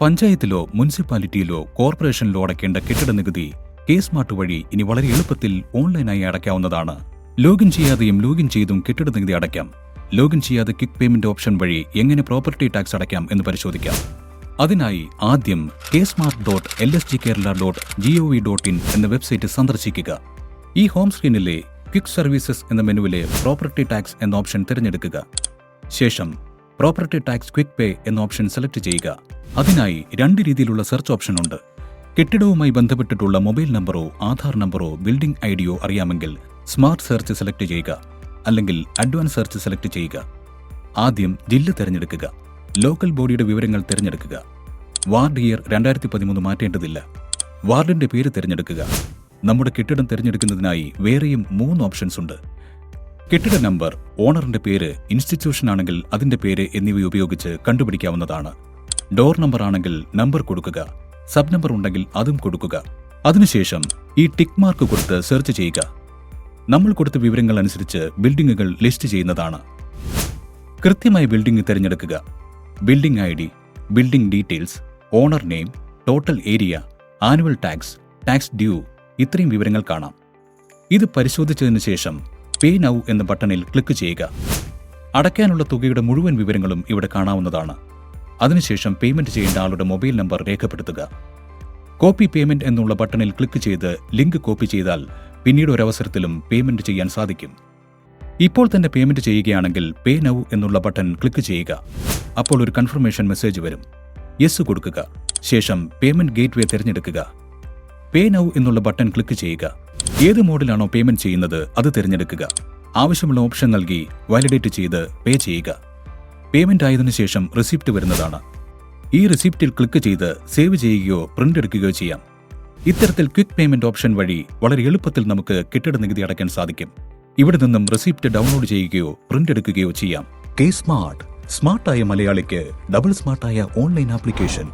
പഞ്ചായത്തിലോ മുനിസിപ്പാലിറ്റിയിലോ കോർപ്പറേഷനിലോ അടയ്ക്കേണ്ട കെട്ടിട നികുതി കെ സ്മാർട്ട് വഴി ഇനി വളരെ എളുപ്പത്തിൽ ഓൺലൈനായി അടയ്ക്കാവുന്നതാണ്. ലോഗിൻ ചെയ്യാതെയും ലോഗിൻ ചെയ്തും കെട്ടിട നികുതി അടയ്ക്കാം. ലോഗിൻ ചെയ്യാതെ കിക്ക് പേയ്മെന്റ് ഓപ്ഷൻ വഴി എങ്ങനെ പ്രോപ്പർട്ടി ടാക്സ് അടയ്ക്കാം എന്ന് പരിശോധിക്കാം. അതിനായി ആദ്യം K smart dot L S G Kerala dot G O V dot in എന്ന വെബ്സൈറ്റ് സന്ദർശിക്കുക. ഈ ഹോം സ്ക്രീനിലെ ക്വിക്ക് സർവീസസ് എന്ന മെനുവിലെ പ്രോപ്പർട്ടി ടാക്സ് എന്ന ഓപ്ഷൻ തിരഞ്ഞെടുക്കുക. ശേഷം പ്രോപ്പർട്ടി ടാക്സ് ക്വിക്ക് പേ എന്ന ഓപ്ഷൻ സെലക്ട് ചെയ്യുക. അതിനായി രണ്ട് രീതിയിലുള്ള സെർച്ച് ഓപ്ഷൻ ഉണ്ട്. കെട്ടിടവുമായി ബന്ധപ്പെട്ടിട്ടുള്ള മൊബൈൽ നമ്പറോ ആധാർ നമ്പറോ ബിൽഡിംഗ് ഐഡിയോ അറിയാമെങ്കിൽ സ്മാർട്ട് സെർച്ച് സെലക്ട് ചെയ്യുക. അല്ലെങ്കിൽ അഡ്വാൻസ് സെർച്ച് സെലക്ട് ചെയ്യുക. ആദ്യം ജില്ല തിരഞ്ഞെടുക്കുക. ലോക്കൽ ബോഡിയുടെ വിവരങ്ങൾ തിരഞ്ഞെടുക്കുക. വാർഡ് ഇയർ രണ്ടായിരത്തി പതിമൂന്ന് മാറ്റേണ്ടതില്ല. വാർഡിന്റെ പേര് തിരഞ്ഞെടുക്കുക. നമ്മുടെ കെട്ടിടം തിരഞ്ഞെടുക്കുന്നതിനായി വേറെയും മൂന്ന് ഓപ്ഷൻസ് ഉണ്ട്. കെട്ടിട നമ്പർ ഓണറിന്റെ പേര് ഇൻസ്റ്റിറ്റ്യൂഷൻ ആണെങ്കിൽ അതിന്റെ പേര് എന്നിവ ഉപയോഗിച്ച് കണ്ടുപിടിക്കാവുന്നതാണ്. ഡോർ നമ്പർ ആണെങ്കിൽ നമ്പർ കൊടുക്കുക. സബ് നമ്പർ ഉണ്ടെങ്കിൽ അതും കൊടുക്കുക. അതിനുശേഷം ഈ ടിക്ക് മാർക്ക് കൊടുത്ത് സെർച്ച് ചെയ്യുക. നമ്മൾ കൊടുത്ത വിവരങ്ങൾ അനുസരിച്ച് ബിൽഡിങ്ങുകൾ ലിസ്റ്റ് ചെയ്യുന്നതാണ്. കൃത്യമായി ബിൽഡിംഗ് തിരഞ്ഞെടുക്കുക. Building I D building details owner name total area annual tax tax due ഇത്രയും വിവരങ്ങൾ കാണാം. ഇത് പരിശോധിച്ചതിന് ശേഷം പേ നൗ എന്ന ബട്ടണിൽ ക്ലിക്ക് ചെയ്യുക. അടയ്ക്കാനുള്ള തുകയുടെ മുഴുവൻ വിവരങ്ങളും ഇവിടെ കാണാവുന്നതാണ്. അതിനുശേഷം പേയ്മെന്റ് ചെയ്യേണ്ട ആളുടെ മൊബൈൽ നമ്പർ രേഖപ്പെടുത്തുക. കോപ്പി പേയ്മെന്റ് എന്നുള്ള ബട്ടണിൽ ക്ലിക്ക് ചെയ്ത് ലിങ്ക് കോപ്പി ചെയ്താൽ പിന്നീട് ഒരവസരത്തിലും പേയ്മെന്റ് ചെയ്യാൻ സാധിക്കും. ഇപ്പോൾ തന്നെ പേയ്മെന്റ് ചെയ്യുകയാണെങ്കിൽ പേ നൗ എന്നുള്ള ബട്ടൺ ക്ലിക്ക് ചെയ്യുക. അപ്പോൾ ഒരു കൺഫർമേഷൻ മെസ്സേജ് വരും. യെസ് കൊടുക്കുക. ശേഷം പേയ്മെന്റ് ഗേറ്റ്വേ തിരഞ്ഞെടുക്കുക. പേ നൗ എന്നുള്ള ബട്ടൺ ക്ലിക്ക് ചെയ്യുക. ഏത് മോഡിലാണോ പേയ്മെന്റ് ചെയ്യുന്നത് അത് തിരഞ്ഞെടുക്കുക. ആവശ്യമുള്ള ഓപ്ഷൻ നൽകി വാലിഡേറ്റ് ചെയ്ത് പേ ചെയ്യുക. പേയ്മെന്റ് ആയതിനു ശേഷം റിസിപ്റ്റ് വരുന്നതാണ്. ഈ റിസിപ്റ്റിൽ ക്ലിക്ക് ചെയ്ത് സേവ് ചെയ്യുകയോ പ്രിന്റ് എടുക്കുകയോ ചെയ്യാം. ഇത്തരത്തിൽ ക്വിക്ക് പേയ്മെന്റ് ഓപ്ഷൻ വഴി വളരെ എളുപ്പത്തിൽ നമുക്ക് കെട്ടിട നികുതി അടയ്ക്കാൻ സാധിക്കും. ഇവിടെ നിന്നും റെസിപ്റ്റ് ഡൗൺലോഡ് ചെയ്യുകയോ പ്രിന്റ് എടുക്കുകയോ ചെയ്യാം. കെ സ്മാർട്ട് സ്മാർട്ടായ മലയാളിക്ക് ഡബിൾ സ്മാർട്ടായ ഓൺലൈൻ ആപ്ലിക്കേഷൻ